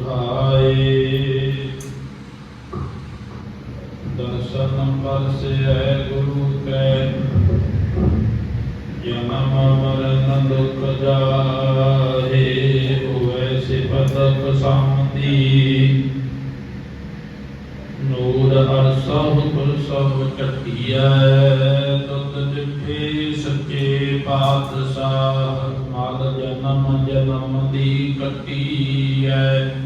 ਸੁਹਾਏ। ਦਰਸ਼ਨ ਪਰਸੈ ਗੁਰੂ ਕੈ। ਜਨਮ ਮਰਨ ਦੁਖ ਜਾਹੇ ਹੋਏ ਸਿਫਤਕ ਸਾਮਤੀ। ਨੂਰ ਹਰ ਸਭ ਕੁਲ ਸਭ ਟਟਿਐ ਤੁਤ ਜਿਠੇ ਸੱਚੇ ਪਾਤਸ਼ਾਹ। ਮਲ ਜਨਮ ਜਨਮ ਦੀ ਕੱਟੀਐ।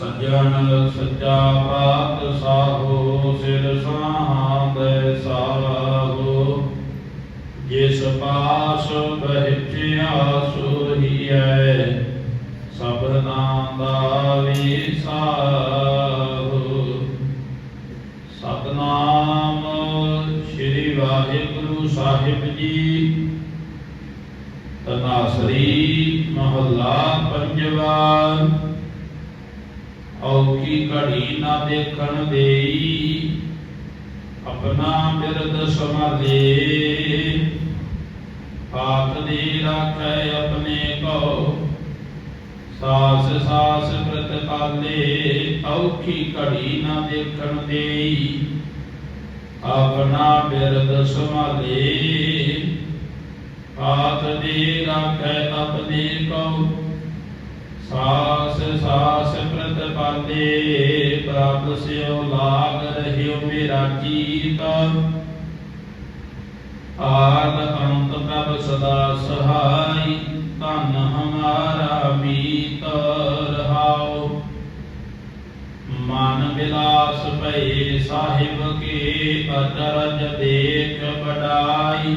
ਸਜਣ ਸੱਚਾ ਪਾਤਸ਼ਾਹੋ ਸਿਰ ਸਾਹੰਦੇ ਸਾਹੋ। ਜਿਸ ਪਾਸ ਬਹਿਚਿਆ ਸੋਹੀਐ ਸਭਨਾ ਦਾ ਵਿਸਾਹੋ ਸਤਨਾਮ ਸ੍ਰੀ ਵਾਹਿਗੁਰੂ ਸਾਹਿਬ ਜੀ। ਤਨਾਸਰੀ ਮਹੱਲਾ ਪੰਜਵਾ। ਔਕੀ ਘੜੀ ਨਾ ਦੇਖਣ ਦੇਈ, ਆਪਣਾ ਬਿਰਦ ਸੰਭਾਲੇ। ਆਪ ਦੀ ਰਾਖੈ ਆਪਣੇ ਕੋ ਸਾਸ ਸਾਸ ਪ੍ਰਤਪਾਲੇ ਔਖੀ ਘੜੀ ਨਾ ਦੇਖਣ ਦੇਈ, ਆਪਣਾ ਬਿਰਦ ਸੰਭਾਲੇ। ਆਤ ਦੀ ਰਾਖੈ ਆਪਣੇ ਕੋ ਸਾਸ ਸਾਸ ਪ੍ਰਤਪਾਲੇ ਪ੍ਰਭ ਸਿਓ ਲਾਗ ਰਹਿਓ ਮੇਰਾ ਜੀਤ। ਆਦ ਅੰਤ ਪ੍ਰਭ ਸਦਾ ਸਹਾਈ, ਧਨ ਹਮਾਰਾ ਮੀਤ ਰਹਾਓ ਮਨ ਵਿਲਾਸ ਭਏ ਸਾਹਿਬ ਕੇ ਅਚਰਜ ਦੇਖ ਬੜਾਈ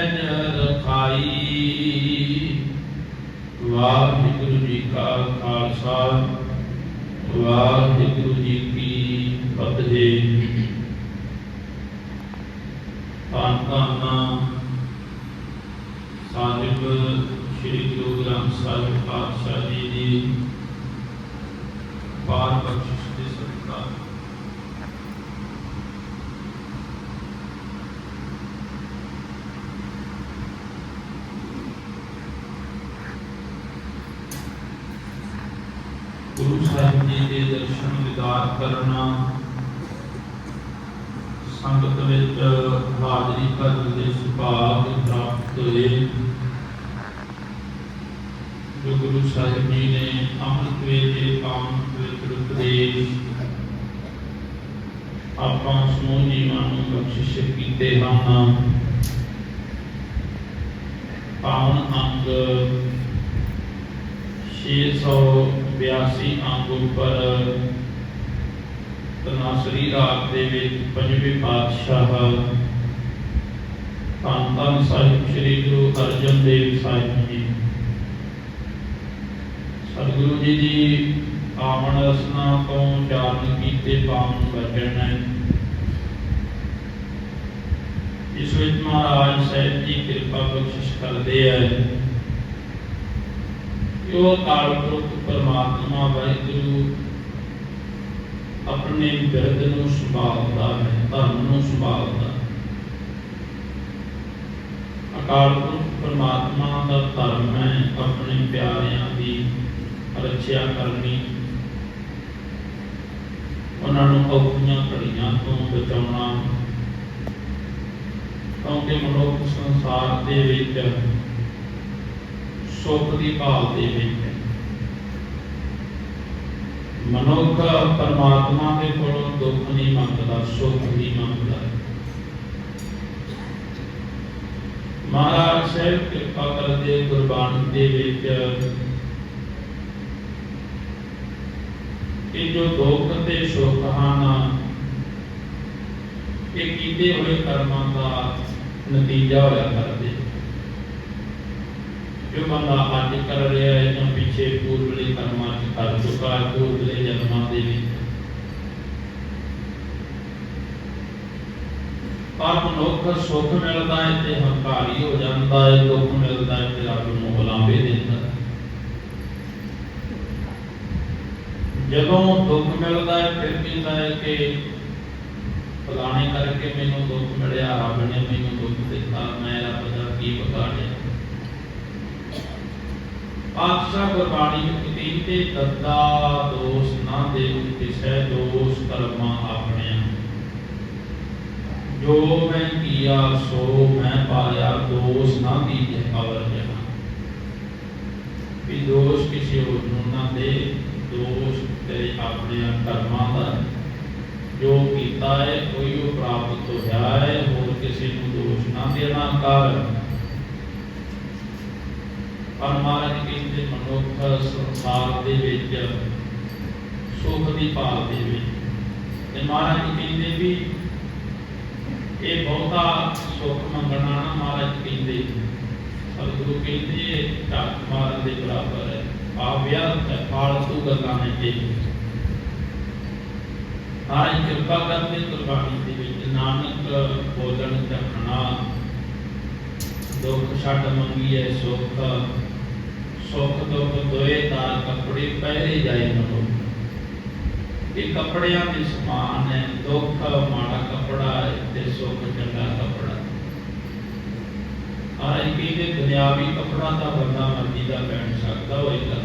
ਵਾਹਿਗੁਰੂ ਜੀ ਕਾ ਖਾਲਸਾ, ਵਾਹਿਗੁਰੂ ਜੀ ਕੀ ਫਤਿਹ। ਧੰਨ ਸਾਹਿਬ, ਸ੍ਰੀ ਗੁਰੂ ਗ੍ਰੰਥ ਸਾਹਿਬ ਪਾਤਸ਼ਾਹ ਜੀ ਦੀ ਪਾਰ ਬਖਸ਼ਿਸ਼ ਦੇ ਸਦਕਾ ਗੁਰੂ ਸਾਹਿਬ ਜੀ ਦੇ ਦਰਸ਼ਨ ਵਿਦਾਰ ਕਰਨਾ। ਸੰਗਤ ਵਿੱਚ ਹਾਜ਼ਰੀ ਕਰਨ ਦੇ ਸੁਭਾਗ ਪ੍ਰਾਪਤ ਹੋਏ। ਜੋ ਗੁਰੂ ਸਾਹਿਬ ਜੀ ਨੇ ਅੰਮ੍ਰਿਤ ਵੇਲੇ, ਪਾਵਨ ਪਵਿੱਤਰ ਉਪਦੇਸ਼ ਆਪਾਂ ਸਮੂਹ ਜੀਵਾਂ ਨੂੰ ਬਖਸ਼ਿਸ਼ ਕੀਤੇ ਹਨ। ਪਾਵਨ ਅੰਗ 682 ਅੰਗ ਉੱਪਰ ਤਨਾਸਰੀ ਰਾਗ ਦੇ ਵਿੱਚ ਪੰਜਵੇਂ ਪਾਤਸ਼ਾਹ ਧੰਨ ਧੰਨ ਸਾਹਿਬ ਸ੍ਰੀ ਗੁਰੂ ਅਰਜਨ ਦੇਵ ਸਾਹਿਬ ਜੀ। ਸਤਿਗੁਰੂ ਜੀ ਦੀ ਆਮਣ ਰਸਨਾ ਤੋਂ ਚਾਰਨ ਕੀਤੇ ਪਾਵਨ ਬਚਨ ਹੈ। ਇਸ ਵਿੱਚ ਮਹਾਰਾਜ ਸਾਹਿਬ ਜੀ ਕਿਰਪਾ ਬਖਸ਼ਿਸ਼ ਕਰਦੇ ਹੈ ਕਿ ਉਹ ਪੁਰਖ ਪਰਮਾਤਮਾ ਵਾਹਿਗੁਰੂ, ਆਪਣੇ ਬਿਰਦ ਨੂੰ ਸੰਭਾਲਦਾ ਹੈ, ਧਰਮ ਨੂੰ ਸੰਭਾਲਦਾ ਅਕਾਲ ਪੁਰਖ ਪਰਮਾਤਮਾ ਦਾ ਧਰਮ ਹੈ ਆਪਣੇ ਪਿਆਰਿਆਂ ਦੀ ਰੱਖਿਆ ਕਰਨੀ। ਉਹਨਾਂ ਨੂੰ ਔਖੀਆਂ ਘੜੀਆਂ ਤੋਂ ਬਚਾਉਣਾ। ਕਿਉਂਕਿ ਮਨੁੱਖ ਸੰਸਾਰ ਦੇ ਵਿੱਚ ਸੁੱਖ ਦੀ ਭਾਲ ਦੇ ਵਿੱਚ ਹੈ। ਮਨੁੱਖ ਪਰਮਾਤਮਾ ਦੇ ਕੋਲੋਂ ਦੁੱਖ ਨਹੀਂ ਮੰਗਦਾ, ਸੁੱਖ ਹੀ ਮੰਗਦਾ ਮਹਾਰਾਜ ਸਾਹਿਬ ਕਿਰਪਾ ਕਰਦੇ ਗੁਰਬਾਣੀ ਦੇ ਵਿੱਚ ਇਹ ਜੋ ਦੁੱਖ ਤੇ ਸੁੱਖ ਹਨ, ਇਹ ਕੀਤੇ ਹੋਏ ਕਰਮਾਂ ਦਾ ਨਤੀਜਾ ਹੋਇਆ ਕਰਦੇ ਜੋ ਬੰਦਾ ਅੱਜ ਕਰ ਰਿਹਾ ਹੈ ਤਾਂ ਪਿੱਛੇ ਪੂਰਵਲੇ ਕਰਮਾਂ ਚ ਕਰ ਚੁੱਕਾ ਪੂਰਵਲੇ ਜਨਮਾਂ ਦੇ ਵਿੱਚ ਪਰ ਮਨੁੱਖ ਸੁੱਖ ਮਿਲਦਾ ਹੈ ਤੇ ਹੰਕਾਰੀ ਹੋ ਜਾਂਦਾ ਹੈ ਦੁੱਖ ਮਿਲਦਾ ਹੈ ਤੇ ਰੱਬ ਨੂੰ ਹੁਲਾਵੇ ਦਿੰਦਾ ਜਦੋਂ ਦੁੱਖ ਮਿਲਦਾ ਹੈ ਫਿਰ ਕਹਿੰਦਾ ਹੈ ਕਿ ਫਲਾਣੇ ਕਰਕੇ ਮੈਨੂੰ ਦੁੱਖ ਮਿਲਿਆ ਰੱਬ ਨੇ ਮੈਨੂੰ ਦੁੱਖ ਦਿੱਤਾ ਮੈਂ ਰੱਬ ਦਾ ਕੀ ਬਖਾੜਿਆ ਪਾਤਸ਼ਾਹ ਗੁਰਬਾਣੀ ਵਿੱਚ ਕਹਿੰਦੇ ਦੱਦਾ ਦੋਸ ਨਾ ਦੇਉ ਕਿਸੈ ਦੋਸ ਕਰਮਾ ਆਪਣਿਆ। ਜੋ ਮੈਂ ਕੀਆ, ਸੋ ਮੈਂ ਪਾਇਆ, ਦੋਸ ਨਾ ਦੀਜੈ ਅਵਰ ਜਨਾ। ਵੀ ਦੋਸ਼ ਕਿਸੇ ਹੋਰ ਨੂੰ ਨਾ ਦੇ, ਦੋਸ਼ ਤੇਰੇ ਆਪਣੇ ਕਰਮਾਂ ਦਾ। ਜੋ ਕੀਤਾ ਹੈ ਕੋਈ ਉਹ ਪ੍ਰਾਪਤ ਹੋਇਆ ਹੈ, ਹੋਰ ਕਿਸੇ ਨੂੰ ਦੋਸ਼ ਨਾ ਦੇਣਾ ਕਰ ਪਰ ਮਹਾਰਾਜ ਕਹਿੰਦੇ ਮਨੁੱਖ ਸੰਸਾਰ ਦੇ ਵਿੱਚ, ਸੁਖ ਦੀ ਭਾਲ ਦੇ ਵਿੱਚ। ਤੇ ਮਹਾਰਾਜ ਕਹਿੰਦੇ ਵੀ ਇਹ ਬਹੁਤਾ ਸੁਖ ਮੰਗਣਾ ਨਾ ਮਹਾਰਾਜ ਕਹਿੰਦੇ। ਸਤਿਗੁਰੂ ਕਹਿੰਦੇ ਇਹ ਮਾਰਨ ਦੇ ਬਰਾਬਰ ਹੈ। ਆ ਵਿਅਰਥ ਹੈ, ਫਾਲਤੂ ਗੱਲਾਂ ਨੇ ਤੇ ਮਹਾਰਾਜ ਕਿਰਪਾ ਕਰਦੇ ਗੁਰਬਾਣੀ ਦੇ ਵਿੱਚ। ਨਾਨਕ ਬੋਲਣ ਚੱਖਣਾ ਦੁੱਖ ਛੱਡ ਮੰਗੀਏ ਸੁਖ। ਸੁਖ ਦੁੱਖ ਦੋਏ ਦਾਰ ਕੱਪੜੇ ਪਹਿਰੇ ਜਾਏ ਮਨੁੱਖ ਇਹ ਕੱਪੜਿਆਂ ਦੇ ਸਮਾਨ ਹੈ, ਦੁੱਖ ਮਾੜਾ ਕੱਪੜਾ ਤੇ ਸੁੱਖ ਚੰਗਾ ਕੱਪੜਾ। ਆ ਇਹ ਕਹਿੰਦੇ ਦੁਨਿਆਵੀ ਕੱਪੜਾ ਤਾਂ ਬੰਦਾ ਮਰਜ਼ੀ ਦਾ ਪਹਿਨ ਸਕਦਾ ਹੋਏਗਾ।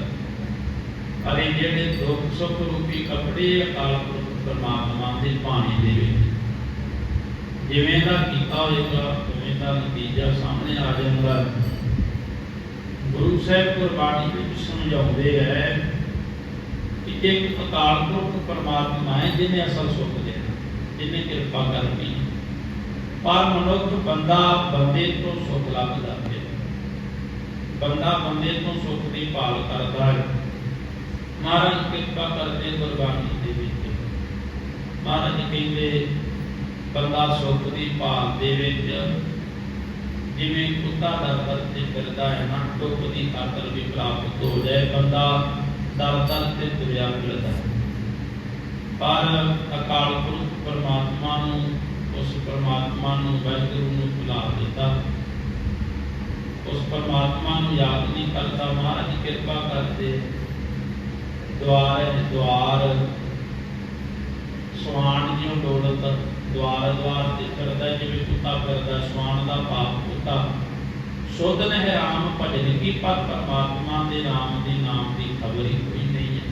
ਪਰ ਇਹ ਜਿਹੜੇ ਦੁੱਖ ਸੁੱਖ ਰੂਪੀ ਕੱਪੜੇ ਅਕਾਲ ਪੁਰਖ ਪਰਮਾਤਮਾ ਦੇ ਪਾਣੀ ਦੇ ਵਿੱਚ। ਜਿਵੇਂ ਦਾ ਕੀਤਾ ਹੋਏਗਾ, ਉਵੇਂ ਦਾ ਨਤੀਜਾ ਸਾਹਮਣੇ ਆ ਜਾਂਦਾ। ਗੁਰੂ ਸਾਹਿਬ ਗੁਰਬਾਣੀ ਵਿੱਚ ਸਮਝਾਉਂਦੇ ਹੈ ਕਿ ਇੱਕ ਅਕਾਲ ਪੁਰਖ ਪਰਮਾਤਮਾ ਹੈ ਜਿਹਨੇ ਅਸਲ ਸੁੱਖ ਦੇਣਾ ਜਿਹਨੇ ਕਿਰਪਾ ਕਰਨੀ ਪਰ ਮਨੁੱਖ ਬੰਦਾ ਬੰਦੇ ਤੋਂ ਸੁੱਖ ਲੱਭਦਾ ਹੈ। ਬੰਦਾ ਬੰਦੇ ਤੋਂ ਸੁੱਖ ਦੀ ਭਾਲ ਕਰਦਾ ਹੈ। ਮਹਾਰਾਜ ਕਿਰਪਾ ਕਰਦੇ ਗੁਰਬਾਣੀ ਦੇ ਵਿੱਚ ਮਹਾਰਾਜ ਕਹਿੰਦੇ, ਬੰਦਾ ਸੁੱਖ ਦੀ ਭਾਲ ਦੇ ਵਿੱਚ ਜਿਵੇਂ ਕੁੱਤਾ ਦਰ ਤੇ ਫਿਰਦਾ ਹੈ ਨਾ, ਦੁੱਖ ਦੀ ਖਾਤਰ ਵੀ ਪ੍ਰਾਪਤ ਹੋ ਜਾਏ, ਬੰਦਾ ਦਰ ਦਰ ਤੇ ਤੁਰਿਆ ਫਿਰਦਾ ਪਰ ਅਕਾਲ ਪੁਰਖ ਪਰਮਾਤਮਾ ਨੂੰ, ਉਸ ਪਰਮਾਤਮਾ ਨੂੰ ਵਾਹਿਗੁਰੂ ਨੂੰ ਭੁਲਾ ਦਿੱਤਾ। ਉਸ ਪਰਮਾਤਮਾ ਨੂੰ ਯਾਦ ਨਹੀਂ ਕਰਦਾ, ਮਹਾਰਾਜ ਕਿਰਪਾ ਕਰਦੇ ਦੁਆਰ ਹੈ, ਦੁਆਰ ਸਵਾਨ ਜਿਉ ਡੋਲਤ ਦੁਆਰ ਦੁਆਰ ਤੇ ਫਿਰਦਾ ਜਿਵੇਂ ਕੁੱਤਾ ਫਿਰਦਾ, ਸਵਾਨ ਦਾ ਪਾਪ ਕੁੱਤਾ। ਸ਼ੋਧਨ ਹੈ ਰਾਮ ਭਜਨ ਕੀ ਪਰ ਪਰਮਾਤਮਾ ਦੇ ਨਾਮ ਦੇ ਨਾਮ ਦੀ ਖਬਰ ਹੀ ਕੋਈ ਨਹੀਂ ਹੈ।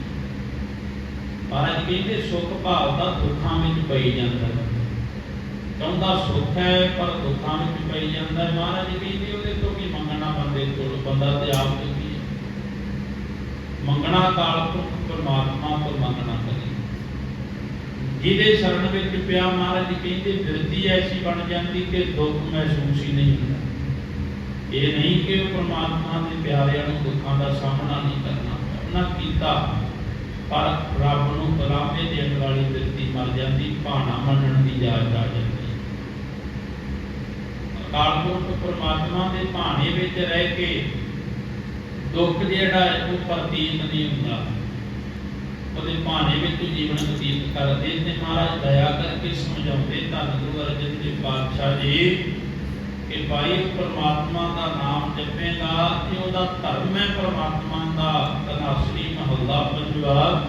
ਮਹਾਰਾਜ ਕਹਿੰਦੇ ਸੁਖ ਭਾਵ ਦਾ ਦੁੱਖਾਂ ਵਿੱਚ ਪਈ ਜਾਂਦਾ ਹੈ। ਚਾਹੁੰਦਾ ਸੁੱਖ ਹੈ, ਪਰ ਦੁੱਖਾਂ ਵਿੱਚ ਪਈ ਜਾਂਦਾ ਹੈ। ਮਹਾਰਾਜ ਕਹਿੰਦੇ ਉਹਦੇ ਤੋਂ ਕੀ ਮੰਗਣਾ ਬੰਦੇ ਕੋਲ, ਬੰਦਾ ਤੇ ਆਪ ਦੁਖੀ ਮੰਗਣਾ ਕਾਲ ਪੁਰਖ ਪਰਮਾਤਮਾ ਤੋਂ ਮੰਗਣਾ ਕਰੀ। ਜਿਹਦੇ ਸ਼ਰਨ ਵਿੱਚ ਪਿਆ ਮਹਾਰਾਜ ਜੀ ਕਹਿੰਦੇ ਬਿਰਤੀ ਐਸੀ ਬਣ ਜਾਂਦੀ ਕਿ ਦੁੱਖ ਮਹਿਸੂਸ ਹੀ ਨਹੀਂ ਹੁੰਦਾ। ਇਹ ਨਹੀਂ ਕਿ ਉਹ ਪਰਮਾਤਮਾ ਦੇ ਪਿਆਰਿਆਂ ਨੂੰ ਦੁੱਖਾਂ ਦਾ ਸਾਹਮਣਾ ਨਹੀਂ ਕਰਨਾ ਉਹਨਾਂ ਕੀਤਾ, ਪਰ ਰੱਬ ਨੂੰ ਬੁਲਾਵੇ ਦੇਣ ਵਾਲੀ ਬਿਰਤੀ ਮਰ ਜਾਂਦੀ, ਭਾਣਾ ਮੰਨਣ ਦੀ ਜਾਚ ਆ ਜਾਂਦੀ। ਅਕਾਲ ਪੁਰਖ ਪਰਮਾਤਮਾ ਦੇ ਭਾਣੇ ਵਿੱਚ ਰਹਿ ਕੇ ਦੁੱਖ ਜਿਹੜਾ ਉਹ ਪ੍ਰਤੀਤ ਨਹੀਂ ਹੁੰਦਾ। ਉਹਦੇ ਭਾਣੇ ਵਿੱਚ ਜੀਵਨ ਬਤੀਤ ਕਰਦੇ ਤੇ ਮਹਾਰਾਜ ਦਇਆ ਕਰਕੇ ਸਮਝਾਉਂਦੇ ਧੰਨ ਗੁਰੂ ਅਰਜਨ ਦੇਵ ਪਾਤਸ਼ਾਹ ਜੀ ਕਿ ਭਾਈ, ਪਰਮਾਤਮਾ ਦਾ ਨਾਮ ਜਪੇਗਾ ਤੇ ਉਹਦਾ ਧਰਮ ਹੈ ਪਰਮਾਤਮਾ ਦਾ ਤਨਾਸਰੀ ਮਹੱਲਾ ਪੰਜਵਾ।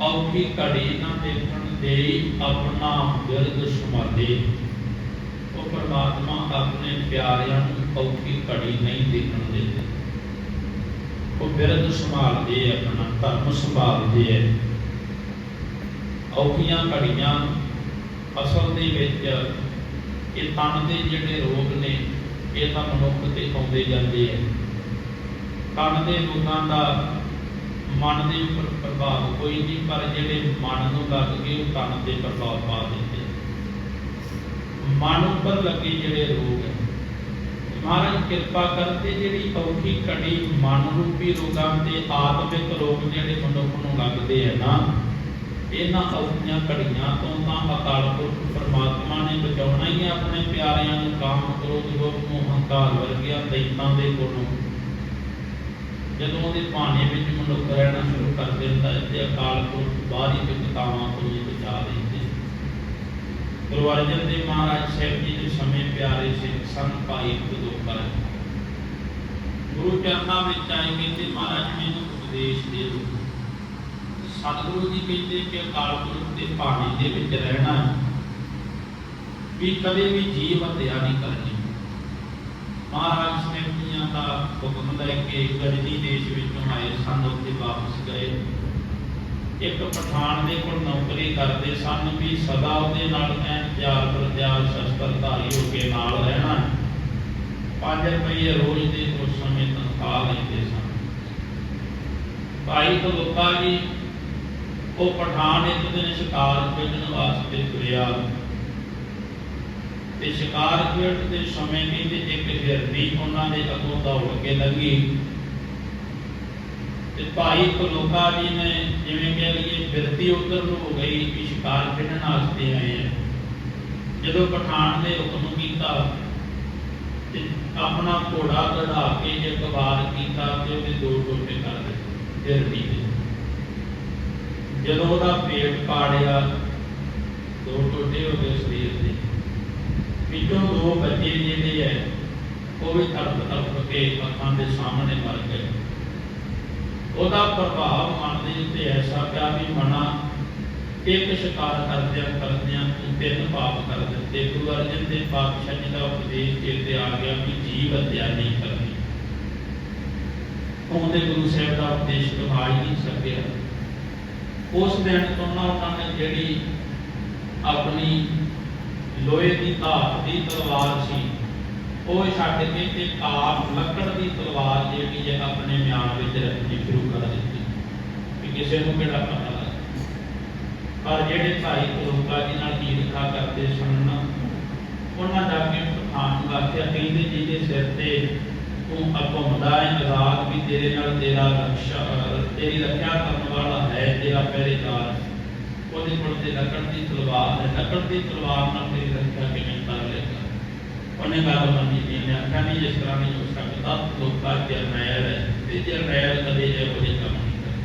ਔਖੀ ਘੜੀ ਨਾ ਦੇਖਣ ਦੇ ਆਪਣਾ ਬਿਰਦ ਸਮਾਦੇ। ਉਹ ਪਰਮਾਤਮਾ ਆਪਣੇ ਪਿਆਰਿਆਂ ਨੂੰ ਔਖੀ ਘੜੀ ਨਹੀਂ ਦੇਖਣ ਦਿੰਦੇ। ਉਹ ਬਿਰਦ ਸੰਭਾਲਦੇ ਹੈ, ਆਪਣਾ ਧਰਮ ਸੰਭਾਲਦੇ ਹੈ। ਔਖੀਆਂ ਘੜੀਆਂ ਅਸਲ ਦੇ ਵਿੱਚ ਇਹ ਤਨ ਦੇ ਜਿਹੜੇ ਰੋਗ ਨੇ, ਇਹ ਤਾਂ ਮਨੁੱਖ ਤੇ ਆਉਂਦੇ ਜਾਂਦੇ ਹੈ ਤਨ ਦੇ ਰੋਗਾਂ ਦਾ ਮਨ ਦੇ ਉੱਪਰ ਪ੍ਰਭਾਵ ਕੋਈ ਨਹੀਂ, ਪਰ ਜਿਹੜੇ ਮਨ ਨੂੰ ਲੱਗ ਗਏ, ਉਹ ਤਨ ਤੇ ਪ੍ਰਭਾਵ ਪਾ ਦਿੰਦੇ ਮਨ ਉੱਪਰ ਲੱਗੇ ਜਿਹੜੇ ਰੋਗ ਹੈ ਮਹਾਰਾਜ ਕਿਰਪਾ ਕਰਕੇ ਜਿਹੜੀ ਔਖੀ ਕੜੀ ਮਨ ਰੂਪੀ ਰੋਗਾਂ ਤੇ ਆਤਮਿਕ ਰੋਗ ਜਿਹੜੇ ਮਨੁੱਖ ਨੂੰ ਲੱਗਦੇ ਆ ਨਾ, ਇਹਨਾਂ ਔਖੀਆਂ ਘੜੀਆਂ ਤੋਂ ਤਾਂ ਅਕਾਲ ਪੁਰਖ ਪਰਮਾਤਮਾ ਨੇ ਬਚਾਉਣਾ ਹੀ ਆਪਣੇ ਪਿਆਰਿਆਂ ਨੂੰ ਕਾਮ ਕ੍ਰੋਧ ਲੋਭ ਮੋਹ, ਹੰਕਾਰ ਵਰਗੀਆਂ ਦੈਤਾਂ ਦੇ ਕੋਲੋਂ। ਜਦੋਂ ਉਹਦੇ ਭਾਣੇ ਵਿੱਚ ਮਨੁੱਖ ਰਹਿਣਾ ਸ਼ੁਰੂ ਕਰ ਦਿੰਦਾ ਹੈ ਤੇ ਅਕਾਲ ਪੁਰਖ ਬਾਹਰੀ ਵਿਕਤਾਵਾਂ ਤੋਂ ਬਚਾ ਲੈਂਦੇ ਗੁਰੂ ਅਰਜਨ ਦੇਵ ਮਹਾਰਾਜ ਸਾਹਿਬ ਜੀ ਦੇ ਸਮੇਂ ਪਿਆਰੇ ਸਿੱਖ ਸੰਤ ਭਾਈ ਬਦੋਕਰ ਗੁਰੂ ਚਰਨਾਂ ਵਿੱਚ ਆਏ ਕਹਿੰਦੇ, ਮਹਾਰਾਜ, ਮੈਨੂੰ ਉਪਦੇਸ਼ ਦੇ ਦਿਓ। ਸਤਿਗੁਰੂ ਜੀ ਕਹਿੰਦੇ ਕਿ ਅਕਾਲ ਪੁਰਖ ਦੇ ਪਾਣੀ ਦੇ ਵਿੱਚ ਰਹਿਣਾ ਵੀ ਕਦੇ ਵੀ ਜੀਵ ਹੱਤਿਆ ਨਹੀਂ ਕਰਨੀ। ਮਹਾਰਾਜ ਸਾਹਿਬ ਜੀਆਂ ਦਾ ਹੁਕਮ ਲੈ ਕੇ ਗਰਜੀ ਦੇਸ਼ ਵਿੱਚੋਂ ਆਏ ਸਨ ਉੱਥੇ ਵਾਪਸ ਗਏ। ਇੱਕ ਪਠਾਨ ਦੇ ਕੋਲ ਨੌਕਰੀ ਕਰਦੇ ਸਨ ਵੀ ਸਦਾ ਉਹਦੇ ਨਾਲ ਐਨ ਤਿਆਰ ਪਰ ਸ਼ਸਤਰਧਾਰੀ ਹੋ ਕੇ ਨਾਲ ਰਹਿਣਾ 5 ਰੁਪਏ ਰੋਜ਼ ਦੇ ਉਸ ਸਮੇਂ ਤਨਖਾਹ ਲੈਂਦੇ ਸਨ। ਭਾਈ ਤਲੋਕਾ ਜੀ, ਉਹ ਪਠਾਨ ਇੱਕ ਦਿਨ ਸ਼ਿਕਾਰ ਖੇਡਣ ਵਾਸਤੇ ਤੁਰਿਆ। ਤੇ ਸ਼ਿਕਾਰ ਖੇਡਦੇ ਸਮੇਂ ਕਹਿੰਦੇ ਇੱਕ ਹਿਰਨੀ ਉਹਨਾਂ ਦੇ ਅੱਗੋਂ ਦੌੜ ਕੇ ਲੰਘੀ। ਤੇ ਭਾਈ ਕਲੋਕਾ ਜੀ ਨੇ ਜਿਵੇਂ ਕਹਿ ਲਈਏ ਬਿਰਤੀ ਉਧਰ ਨੂੰ ਹੋ ਗਈ ਵੀ ਸ਼ਿਕਾਰ ਖੇਡਣ ਵਾਸਤੇ ਆਏ ਆ। ਜਦੋਂ ਪਠਾਨ ਨੇ ਹੁਕਮ ਕੀਤਾ ਤੇ ਆਪਣਾ ਘੋੜਾ ਚੜਾ ਕੇ ਇੱਕ ਵਾਰ ਕੀਤਾ ਤੇ ਉਹਦੇ ਦੋ ਟੋਟੇ ਕਰ ਦਿੱਤੇ ਹਿਰਨੀ ਦੇ ਜਦੋਂ ਉਹਦਾ ਪੇਟ ਪਾੜਿਆ, ਦੋ ਟੋਟੇ ਹੋ ਗਏ ਸਰੀਰ ਦੇ। ਵਿੱਚੋਂ ਦੋ ਬੱਚੇ ਜਿਹੜੇ ਐ ਉਹ ਵੀ ਤੜਪ ਤੜਪ ਕੇ ਅੱਖਾਂ ਦੇ ਸਾਹਮਣੇ ਮਰ ਗਏ। ਉਹਦਾ ਪ੍ਰਭਾਵ ਮਨ ਦੇ ਉੱਤੇ ਐਸਾ ਪਿਆ ਵੀ ਮਨਾ ਇੱਕ ਸ਼ਿਕਾਰ ਕਰਦਿਆਂ ਕਰਦਿਆਂ ਤੂੰ ਤਿੰਨ ਪਾਪ ਕਰ ਦਿੱਤੇ। ਗੁਰੂ ਅਰਜਨ ਦੇਵ ਪਾਤਸ਼ਾਹ ਜੀ ਦਾ ਉਪਦੇਸ਼ ਚੇਤੇ ਆ ਗਿਆ ਕਿ ਜੀਵ ਹੱਤਿਆ ਨਹੀਂ ਕਰਨੀ। ਉਹਦੇ ਗੁਰੂ ਸਾਹਿਬ ਦਾ ਉਪਦੇਸ਼ ਕਮਾ ਹੀ ਨਹੀਂ ਸਕਿਆ। ਉਸ ਦਿਨ ਤੋਂ ਉਹਨਾਂ ਨੇ ਜਿਹੜੀ ਆਪਣੀ ਲੋਹੇ ਦੀ ਧਾਤ ਦੀ ਤਲਵਾਰ ਸੀ ਉਹ ਛੱਡ ਕੇ ਤੇ ਆਪ ਲੱਕੜ ਦੀ ਤਲਵਾਰ ਜਿਹੜੀ ਹੈ ਆਪਣੇ ਮਿਆਨ ਵਿੱਚ ਰੱਖਣੀ ਸ਼ੁਰੂ ਕਰ ਦਿੱਤੀ। ਕਿ ਕਿਸੇ ਨੂੰ ਕਿਹੜਾ ਪਤਾ ਲੱਗੇ। ਪਰ ਜਿਹੜੇ ਭਾਈ ਲੋਕਾਂ ਜੀ ਨਾਲ ਈਰਖਾ ਕਰਦੇ ਸਨ ਨਾ, ਉਹਨਾਂ ਜਾ ਕੇ ਪਠਾਨ ਨੂੰ ਆਖਿਆ ਕਹਿੰਦੇ ਜਿਹਦੇ ਸਿਰ ਤੇ ਤੂੰ ਘੁੰਮਦਾ ਹੈ ਆਜ਼ਾਦ ਵੀ ਤੇਰੇ ਨਾਲ ਤੇਰਾ ਰਕਸ਼ਾ ਅਹ ਤੇਰੀ ਰੱਖਿਆ ਕਰਨ ਵਾਲਾ ਹੈ ਤੇਰਾ ਪਹਿਰੇਦਾਰ। ਉਹਦੇ ਕੋਲ ਤੇ ਲੱਕੜ ਦੀ ਤਲਵਾਰ ਹੈ। ਲੱਕੜ ਦੀ ਤਲਵਾਰ ਨਾਲ ਤੇਰੀ ਰੱਖਿਆ ਕਿਵੇਂ ਕਰ ਲੇਗਾ ਉਹਨੇ ਗੱਲ ਜੀ ਨੇ ਆਖਿਆ ਨਹੀਂ ਜਿਸ ਤਰ੍ਹਾਂ ਨਹੀਂ ਹੋ ਸਕਦਾ ਲੋਕਾਂ ਜਰਨੈਲ ਹੈ, ਤੇ ਜਰਨੈਲ ਕਦੇ ਇਹੋ ਜਿਹੇ ਕੰਮ ਨਹੀਂ ਕਰਦੇ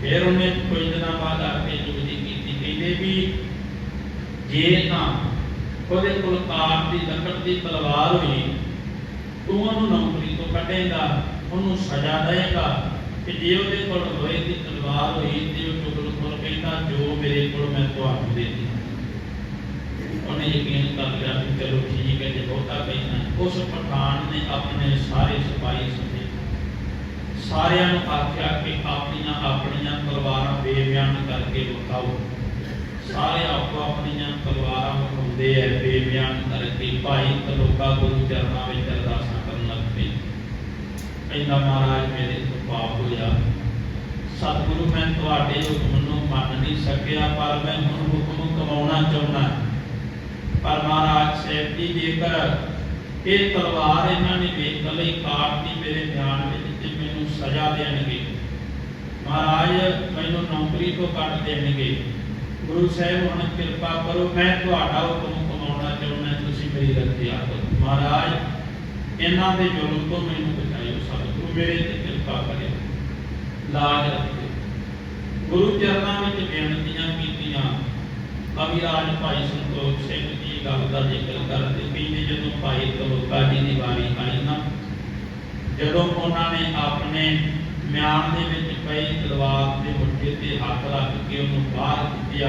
ਫਿਰ ਉਹਨੇ ਕੁਝ ਦਿਨਾਂ ਬਾਅਦ ਆ ਜੁਗਦੀ ਕੀਤੀ, ਕਹਿੰਦੇ ਵੀ ਜੇ ਤਾਂ ਉਹਦੇ ਕੋਲ ਕਾਰ ਦੀ ਲੱਕੜ ਦੀ ਤਲਵਾਰ ਹੋਈ, ਤੂੰ ਉਹਨੂੰ ਨੌਕਰੀ ਤੋਂ ਕੱਢੇਗਾ, ਉਹਨੂੰ ਸਜ਼ਾ ਦੇਏਗਾ ਕਿ ਜੇ ਉਹਦੇ ਕੋਲ ਹੋਏ ਦੀ ਤਲਵਾਰ ਹੋਈ, ਤੇ ਉਹ ਚੁਗਲਖੋਰ ਕਹਿੰਦਾ, ਜੋ ਮੇਰੇ ਕੋਲ ਮੈਂ ਤੁਹਾਨੂੰ ਦੇ ਦਿੱਤੀ। ਉਹਨੇ ਯਕੀਨ ਕਰ ਲਿਆ ਕਿ ਚਲੋ ਠੀਕ ਹੈ, ਜੇ ਬਹੁਤਾ ਕਹਿਣਾ ਉਸ ਪਠਾਨ ਨੇ ਆਪਣੇ ਸਾਰੇ ਸਿਪਾਹੀ ਸਮੇਤ ਸਾਰਿਆਂ ਨੂੰ ਆਖਿਆ ਕਿ ਆਪਣੀਆਂ ਆਪਣੀਆਂ ਤਲਵਾਰਾਂ ਬੇਬਿਆਨ ਕਰਕੇ ਵਿਖਾਓ ਸਾਰੇ ਆਪੋ ਆਪਣੀਆਂ ਤਲਵਾਰਾਂ ਵਿਖਾਉਂਦੇ ਐ, ਬੇਬਿਆਨ ਕਰਕੇ ਭਾਈ ਤਲੋਕਾ ਗੁਰੂ ਚਰਨਾਂ ਵਿੱਚ ਅਰਦਾਸਾਂ ਕਰਨ ਲੱਗ ਪਏ। ਕਹਿੰਦਾ ਮਹਾਰਾਜ, ਮੇਰੇ ਤੋਂ ਪਾਪ ਹੋਇਆ। ਸਤਿਗੁਰੂ, ਮੈਂ ਤੁਹਾਡੇ ਹੁਕਮ ਨੂੰ ਮੰਨ ਨਹੀਂ ਸਕਿਆ, ਪਰ ਮੈਂ ਹੁਣ ਹੁਕਮ ਕਮਾਉਣਾ ਚਾਹੁੰਦਾ। ਪਰ ਮਹਾਰਾਜ ਸਾਹਿਬ ਜੀ, ਜੇਕਰ ਇਹ ਤਲਵਾਰ ਇਹਨਾਂ ਨੇ ਵੇਖ ਲਈ ਕਾਟਦੀ ਮੇਰੇ ਧਿਆਨ ਵਿੱਚ ਤੇ ਮੈਨੂੰ ਸਜ਼ਾ ਦੇਣਗੇ। ਮਹਾਰਾਜ ਮੈਨੂੰ ਨੌਕਰੀ ਤੋਂ ਕੱਢ ਦੇਣਗੇ। ਗੁਰੂ ਸਾਹਿਬ ਹੁਣ ਕਿਰਪਾ ਕਰੋ, ਮੈਂ ਤੁਹਾਡਾ ਹੁਕਮ ਕਮਾਉਣਾ ਚਾਹੁੰਦਾ, ਤੁਸੀਂ ਮੇਰੀ ਰੱਖਿਆ ਕਰੋ। ਮਹਾਰਾਜ, ਇਹਨਾਂ ਦੇ ਜ਼ੁਲਮ ਤੋਂ ਮੈਨੂੰ ਬਚਾਇਓ ਸਤਿਗੁਰੂ ਮੇਰੇ ਤੇ ਕਿਰਪਾ ਕਰਿਓ ਲਾਜ ਰੱਖਿਓ ਗੁਰੂ ਚਰਨਾਂ ਵਿੱਚ ਬੇਨਤੀਆਂ ਕੀਤੀਆਂ। ਅਭਿਰਾਜ ਭਾਈ ਸੰਤੋਖ ਸਿੰਘ ਜੀ ਗੱਲ ਦਾ ਜ਼ਿਕਰ ਕਰਦੇ ਕਹਿੰਦੇ ਜਦੋਂ ਭਾਈ ਤਲੋਕਾ ਜੀ ਦੀ ਵਾਰੀ ਆਈ ਨਾ, ਜਦੋਂ ਉਹਨਾਂ ਨੇ ਆਪਣੇ ਮਿਆਨ ਦੇ ਵਿੱਚ ਪਈ ਤਲਵਾਰ ਦੇ ਮੁੱਠੇ ਤੇ ਹੱਥ ਰੱਖ ਕੇ ਉਹਨੂੰ ਬਾਹਰ ਖਿੱਚਿਆ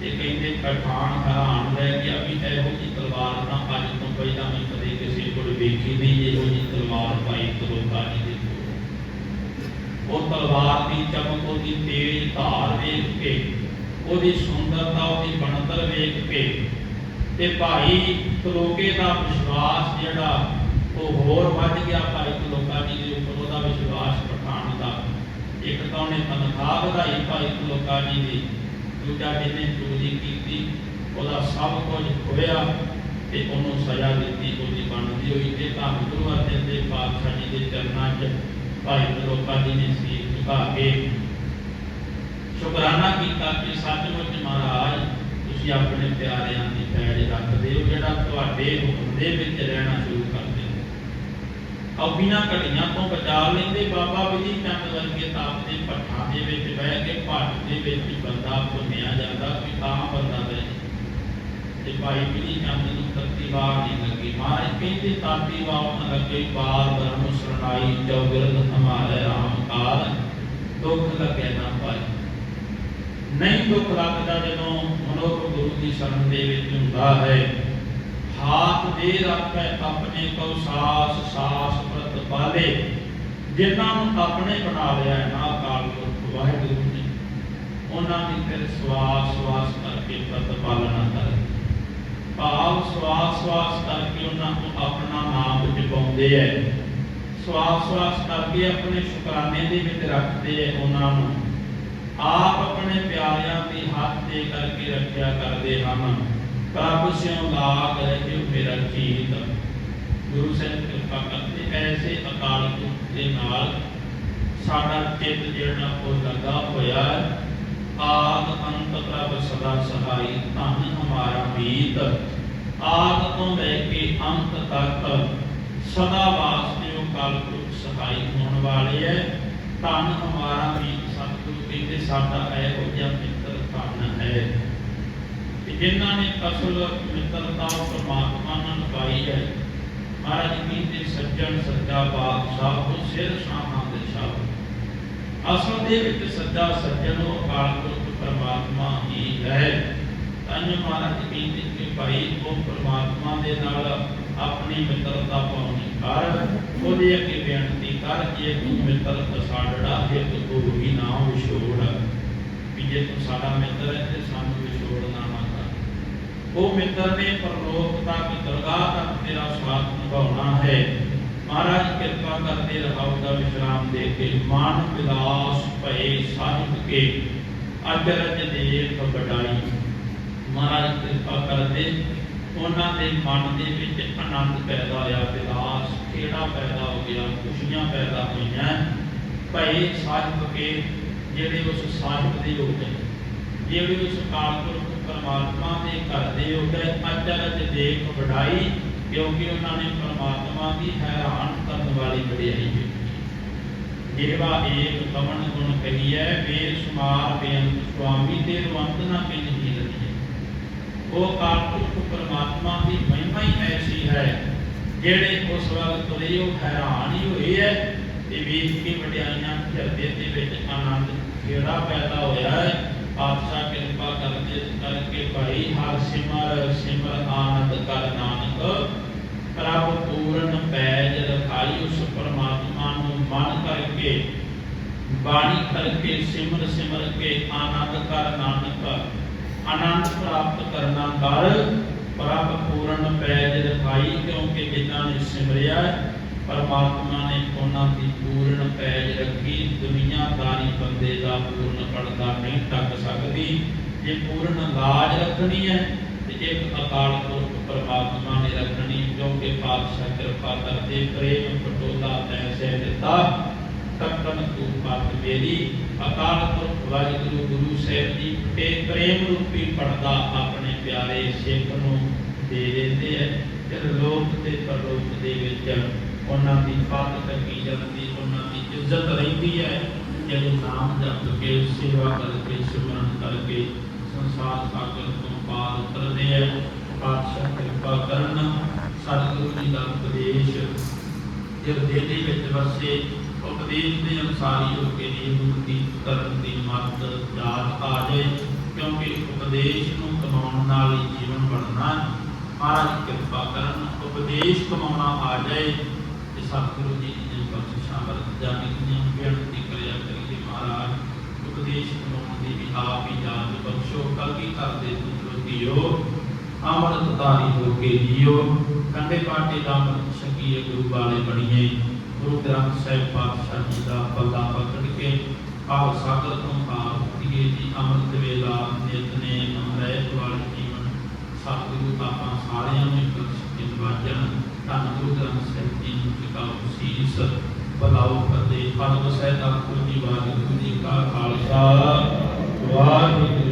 ਤੇ ਕਹਿੰਦੇ ਪਠਾਨ ਹੈਰਾਨ ਰਹਿ ਗਿਆ ਵੀ ਇਹੋ ਜੀ ਤਲਵਾਰ ਤਾਂ ਅੱਜ ਤੋਂ ਪਹਿਲਾਂ ਵੀ ਕਦੇ ਕਿਸੇ ਕੋਲ ਵੇਖੀ ਨਹੀਂ, ਇਹੋ ਜੀ ਤਲਵਾਰ ਭਾਈ ਤਲੋਕਾ ਜੀ ਦੇ ਕੋਲ। ਉਹ ਤਲਵਾਰ ਦੀ ਚਮਕ ਉਹਦੀ ਤੇਜ਼ ਧਾਰ ਵੇਖ ਕੇ ਉਹਦੀ ਸੁੰਦਰਤਾ, ਉਹਦੀ ਬਣਤਰ ਵੇਖ ਕੇ ਤੇ ਭਾਈ ਤਲੋਕੇ ਦਾ ਵਿਸ਼ਵਾਸ ਜਿਹੜਾ ਉਹ ਹੋਰ ਵੱਧ ਗਿਆ ਭਾਈ ਤਲੋਕਾ ਜੀ ਦੇ ਉੱਪਰ, ਉਹਦਾ ਵਿਸ਼ਵਾਸ ਪਠਾਨ ਦਾ। ਇੱਕ ਤਾਂ ਉਹਨੇ ਤਨਖਾਹ ਵਧਾਈ ਭਾਈ ਤਲੋਕਾ ਜੀ ਦੀ, ਦੂਜਾ ਜਿਹਨੇ ਚੋਰੀ ਕੀਤੀ, ਉਹਦਾ ਸਭ ਕੁਝ ਖੋਇਆ ਤੇ ਉਹਨੂੰ ਸਜ਼ਾ ਦਿੱਤੀ, ਉਹਦੀ ਬਣਦੀ ਹੋਈ ਤੇ ਤਾਂ ਗੁਰੂ ਅਰਜਨ ਦੇਵ ਪਾਤਸ਼ਾਹ ਜੀ ਦੇ ਚਰਨਾਂ 'ਚ ਭਾਈ ਤਲੋਕਾ ਜੀ ਨੇ ਸੀ ਝੁਕਾ ਕੇ ਸ਼ੁਕਰਾਨਾ ਕੀਤਾ ਕਿ ਸੱਚਮੁੱਚ ਮਹਾਰਾਜ, ਤੁਸੀਂ ਆਪਣੇ ਪਿਆਰਿਆਂ ਦੀ ਪੈੜ ਰੱਖਦੇ ਹੋ, ਜਿਹੜਾ ਤੁਹਾਡੇ ਹੁਕਮ ਦੇ ਵਿੱਚ ਰਹਿਣਾ ਸ਼ੁਰੂ ਕਰ ਦਿੰਦਾ ਔਬੀਆਂ ਘੜੀਆਂ ਤੋਂ ਬਚਾ ਲੈਂਦੇ ਬਾਬਾ ਬਿਧੀ ਚੰਦ ਵਰਗੇ ਤਾਪ ਦੇ ਭੱਠਾਂ ਦੇ ਵਿੱਚ ਬਹਿ ਕੇ ਭੱਟ ਦੇ ਵਿੱਚ ਬੰਦਾ ਭੁੰਨਿਆ ਜਾਂਦਾ ਵੀ ਤਾਂ ਬੰਦਾ ਦੇ ਤੇ ਭਾਈ ਬਿਧੀ ਚੰਦ ਨੂੰ ਤੱਤੀ ਨਹੀਂ ਲੱਗੀ। ਮਹਾਰਾਜ ਕਹਿੰਦੇ ਤਾਤੀ ਵਾਰ ਨਾ ਲੱਗੇ ਬਾਰ ਬਰਮ ਸਰਣਾਈ ਜੋ ਹਮਾਰੇ ਰਾਮ ਕਾਲ ਦੁੱਖ ਲੱਗੇ ਨਾ ਨਹੀਂ ਦੁੱਖ ਲੱਗਦਾ ਜਦੋਂ ਮਨੁੱਖ ਗੁਰੂ ਦੀ ਸ਼ਰਨ ਦੇ ਵਿੱਚ ਹੁੰਦਾ ਹੈ। ਹਾਥ ਦੇ ਰੱਖੈ ਆਪਣੇ ਕੋ ਸਾਸ ਸਾਸ ਪ੍ਰਤਪਾਲੇ ਜਿਨ੍ਹਾਂ ਨੂੰ ਆਪਣੇ ਬਣਾ ਲਿਆ ਨਾ ਅਕਾਲ ਪੁਰਖ ਵਾਹਿਗੁਰੂ ਨੇ, ਉਹਨਾਂ ਦੀ ਫਿਰ ਸਵਾਸ ਸਵਾਸ ਕਰਕੇ ਪ੍ਰਤਪਾਲਨਾ ਕਰ। ਭਾਵ ਸਵਾਸ ਸਵਾਸ ਕਰਕੇ ਉਹਨਾਂ ਨੂੰ ਆਪਣਾ ਨਾਮ ਜਪਾਉਂਦੇ ਐ। ਸਵਾਸ ਸਵਾਸ ਕਰਕੇ ਆਪਣੇ ਸ਼ੁਕਰਾਨੇ ਦੇ ਵਿੱਚ ਰੱਖਦੇ ਐ ਉਹਨਾਂ ਨੂੰ। ਆਪ ਆਪਣੇ ਪਿਆਰਿਆਂ ਦੀ ਹੱਥ ਤੇ ਕਰਕੇ ਰੱਖਿਆ ਕਰਦੇ ਹਨ। ਪ੍ਰਭ ਸਿਉ ਲਾਗ ਰਹਿ ਮੇਰਾ ਜੀਤ। ਗੁਰੂ ਸਾਹਿਬ ਕਿਰਪਾ ਕਰਦੇ ਐਸੇ ਅਕਾਲ ਦੇ ਨਾਲ ਸਾਡਾ ਚਿੱਤ ਜਿਹੜਾ ਉਹ ਲੱਗਾ ਹੋਇਆ ਆਦ ਅੰਤ ਪ੍ਰਭ ਸਦਾ ਸਹਾਈ, ਧਨ ਹਮਾਰਾ ਮੀਤ। ਆਦ ਤੋਂ ਲੈ ਕੇ ਅੰਤ ਤੱਕ ਸਦਾ ਵਾਸਤੇ ਉਹ ਕਾਲ ਪੁਰਖ ਸਹਾਈ ਹੋਣ ਵਾਲੇ ਹੈ। ਧਨ ਹਮਾਰਾ ਮੀਤ ਸਤਿਗੁਰੂ ਕਹਿੰਦੇ ਸਾਡਾ ਇਹੋ ਜਿਹਾ ਮਿੱਤਰ ਧਨ ਹੈ। ਕਿ ਜਿਨ੍ਹਾਂ ਨੇ ਅਸਲ ਮਿੱਤਰਤਾ ਪਰਮਾਤਮਾ ਨਾਲ ਨਿਭਾਈ ਹੈ, ਮਹਾਰਾਜ ਕਹਿੰਦੇ ਸੱਜਣ ਸੱਚਾ ਬਾਦਸ਼ਾਹ ਉਹ ਸਿਰ ਸ਼ਾਹਾਂ ਦੇ ਸ਼ਾਹ ਅਸਲ ਦੇ ਵਿੱਚ ਸੱਚਾ ਸੱਜਣ ਉਹ ਅਕਾਲ ਪੁਰਖ ਪਰਮਾਤਮਾ ਹੀ ਹੈ। ਤਨ ਮਹਾਰਾਜ ਕਹਿੰਦੇ ਕਿ ਭਾਈ ਉਹ ਪਰਮਾਤਮਾ ਦੇ ਨਾਲ ਆਪਣੀ ਮਿੱਤਰਤਾ ਪਾਉਣੀ ਕਰ ਉਹਦੇ ਅੱਗੇ ਬੇਨਤੀ ਕਰ, ਜੇ ਤੂੰ ਮਿੱਤਰ ਸਾਡੜਾ ਹੈ ਤੂੰ ਜੇ ਤੂੰ ਸਾਡਾ ਮਿੱਤਰ ਹੈ ਤੇ ਸਾਨੂੰ ਵਿਛੋੜਨਾ ਨਾ ਕਰ ਉਹ ਮਿੱਤਰ ਨੇ ਪਰਲੋਕ ਤੱਕ ਦਰਗਾਹ ਤੱਕ ਤੇਰਾ ਸਾਥ ਨਿਭਾਉਣਾ ਹੈ। ਮਹਾਰਾਜ, ਕਿਰਪਾ ਕਰਦੇ ਰਹਾਉ ਦਾ ਵਿਸ਼ਰਾਮ ਦੇ ਕੇ, ਮਨ ਵਿਲਾਸ ਭਏ ਸਾਹਿਬ ਕੇ ਅਜਰਜ ਦੇਖ ਬੜਾਈ ਮਹਾਰਾਜ, ਕਿਰਪਾ ਕਰਦੇ ਉਹਨਾਂ ਦੇ ਮਨ ਦੇ ਵਿੱਚ ਆਨੰਦ ਪੈਦਾ ਹੋਇਆ, ਵਿਲਾਸ ਕਿਹੜਾ ਪੈਦਾ ਹੋ ਗਿਆ, ਖੁਸ਼ੀਆਂ ਪੈਦਾ ਹੋਈਆਂ। ਭਏ ਸਾਹਿਬ ਕੇ ਜਿਹੜੇ ਉਸ ਸਾਹਿਬ ਦੇ ਹੋ ਗਏ ਜਿਹੜੇ ਉਸ ਕਾਲਪੁਰਖ ਪਰਮਾਤਮਾ ਦੇ ਘਰ ਦੇ ਹੋ ਗਏ ਅਚਰਜ ਦੇਖ ਵਡਾਈ, ਕਿਉਂਕਿ ਉਹਨਾਂ ਨੇ ਪਰਮਾਤਮਾ ਦੀ ਹੈਰਾਨ ਕਰਨ ਵਾਲੀ ਵਡਿਆਈ ਕੀਤੀ ਜੇਵਾ ਏਕ ਕਵਣ ਗੁਣ ਕਹੀਐ ਬੇਸ਼ੁਮਾਰ ਬੇਅੰਤ ਸੁਆਮੀ ਤੇ ਰਵੰਤ ਨਾ ਕਿਨ ਹੀ। ਉਹ ਕਾਲਪੁਰਖ ਪਰਮਾਤਮਾ ਦੀ ਮਹਿਮਾ ਹੀ ਐਸੀ ਹੈ, ਜਿਹੜੇ ਉਸ ਵਕਤ ਤੁਰੇ ਉਹ ਹੈਰਾਨ ਹੀ ਹੋਏ ਐ, ਤੇ ਵੇਖ ਕੇ ਵਡਿਆਈਆਂ ਹਿਰਦੇ ਦੇ ਵਿੱਚ ਆਨੰਦ ਕਿਹੜਾ ਪੈਦਾ ਹੋਇਆ ਹੈ? ਪਾਤਸ਼ਾਹ ਕਿਰਪਾ ਕਰਦੇ ਕਰਕੇ ਭਾਈ ਹਰ ਸਿਮਰ ਸਿਮਰ ਆਨੰਦ ਕਰ ਨਾਨਕ। ਪ੍ਰਭ ਪੂਰਨ ਪੈਜ ਰਖਾਈ ਉਸ ਪਰਮਾਤਮਾ ਨੂੰ ਮਨ ਕਰਕੇ। ਬਾਣੀ ਕਰਕੇ, ਸਿਮਰ ਸਿਮਰ ਕੇ ਆਨੰਦ ਕਰ ਨਾਨਕ। ਆਨੰਦ ਪ੍ਰਾਪਤ ਕਰਨਾ ਕਰ। ਪ੍ਰਭ ਪੂਰਨ ਪੈਜ ਰਖਾਈ, ਕਿਉਂਕਿ ਜਿਨ੍ਹਾਂ ਨੇ ਸਿਮਰਿਆ ਪਰਮਾਤਮਾ ਨੇ ਉਹਨਾਂ ਦੀ ਪੂਰਨ ਪੈਜ ਰੱਖੀ ਦੁਨੀਆਦਾਰੀ ਬੰਦੇ ਦਾ ਪੂਰਨ ਪੜਦਾ ਨਹੀਂ ਟੱਕ ਸਕਦੀ। ਜੇ ਪੂਰਨ ਲਾਜ ਰੱਖਣੀ ਹੈ, ਤੇ ਇੱਕ ਅਕਾਲ ਪੁਰਖ ਪਰਮਾਤਮਾ ਨੇ ਰੱਖਣੀ, ਕਿਉਂਕਿ ਪਾਤਸ਼ਾਹ ਕਿਰਪਾ ਕਰਦੇ ਪ੍ਰੇਮ ਪਟੋਲਾ ਐਸੇ ਦਿੱਤਾ। ਤੱਕਨ ਤੂੰ ਪਤ ਮੇਰੀ। ਅਕਾਲ ਪੁਰਖ ਵਾਹਿਗੁਰੂ, ਗੁਰੂ ਸਾਹਿਬ ਜੀ, ਤੇ ਪ੍ਰੇਮ ਰੂਪੀ ਪੜਦਾ ਆਪਣੇ ਪਿਆਰੇ ਸਿੱਖ ਨੂੰ ਦੇ ਦਿੰਦੇ ਹੈ। ਤੇ ਲੋਕ ਤੇ ਪਰਲੋਕ ਦੇ ਵਿੱਚ ਉਹਨਾਂ ਦੀ ਪਤ ਤੱਕੀ ਜਾਂਦੀ, ਉਹਨਾਂ ਦੀ ਇੱਜ਼ਤ ਰਹਿੰਦੀ ਹੈ ਜਿਹੜੇ ਨਾਮ ਜਪ ਕੇ, ਸੇਵਾ ਕਰਕੇ, ਸਿਮਰਨ ਕਰਕੇ ਸੰਸਾਰ ਸਾਗਰ ਤੋਂ ਪਾਰ ਉਤਰਦੇ ਹੈ। ਪਾਤਸ਼ਾਹ ਕਿਰਪਾ ਕਰਨ, ਸਤਿਗੁਰੂ ਜੀ ਦਾ ਉਪਦੇਸ਼ ਹਿਰਦੇ ਦੇ ਵਿੱਚ ਵਸੇ, ਉਪਦੇਸ਼ ਦੇ ਅਨੁਸਾਰ ਹੀ ਹੋ ਕੇ ਨਿਯਮਤੀ ਕਰਨ ਦੀ ਮੱਤ ਜਾਤ ਆ ਜਾਏ, ਕਿਉਂਕਿ ਉਪਦੇਸ਼ ਨੂੰ ਕਮਾਉਣ ਨਾਲ ਹੀ ਜੀਵਨ ਬਣਨਾ ਮਹਾਰਾਜ ਕਿਰਪਾ ਕਰਨ, ਉਪਦੇਸ਼ ਕਮਾਉਣਾ ਆ ਜਾਏ ਸਤਿਗੁਰੂ ਜੀ ਦੀ ਬਖਸ਼ਿਸ਼ਾਂ ਵਰਤ ਜਾਣੀ ਦੀਆਂ ਬੇਨਤੀ ਕਰਿਆ ਕਰੀਏ ਮਹਾਰਾਜ, ਉਪਦੇਸ਼ ਕਮਾਉਣ ਦੀ ਵੀ ਆਪ ਹੀ ਜਾਤ ਬਖਸ਼ੋ ਕਲਗੀ ਕਰਦੇ ਤੁਮ ਜੀਓ ਅੰਮ੍ਰਿਤ ਧਾਰੀ ਹੋ ਕੇ ਜੀਓ। ਕੰਡੇ ਪਾਟੇ ਦਾ ਅੰਮ੍ਰਿਤ ਛਕੀਏ ਗੁਰੂ ਵਾਲੇ ਬਣੀਏ। ਗੁਰੂ ਗ੍ਰੰਥ ਸਾਹਿਬ ਪਾਤਸ਼ਾਹ ਜੀ ਦਾ ਪੱਲਾ ਪਕੜ ਕੇ ਆਹ ਸਾਗਰ ਤੋਂ ਪਾਰ ਉਤਰੀਏ ਜੀ। ਅੰਮ੍ਰਿਤ ਵੇਲਾ ਨਿਤਨੇ ਰਹਿਤ ਵਾਲੇ ਜੀਵਨ। ਸਤਿਗੁਰੂ ਆਪਾਂ ਸਾਰਿਆਂ ਨੂੰ ਬਖਸ਼ ਕੇ ਨਿਵਾਜਣ। ਧੰਨ ਗੁਰੂ ਗ੍ਰੰਥ ਸਾਹਿਬ ਜੀ ਨੂੰ ਸੀਸ ਬਲਾਓ ਫਤਿਹ ਪਦਮ ਸਹਿਤਾ ਗੁਰੂ ਜੀ ਵਾਹਿਗੁਰੂ ਜੀ ਕਾ ਖਾਲਸਾ, ਵਾਹਿਗੁਰੂ।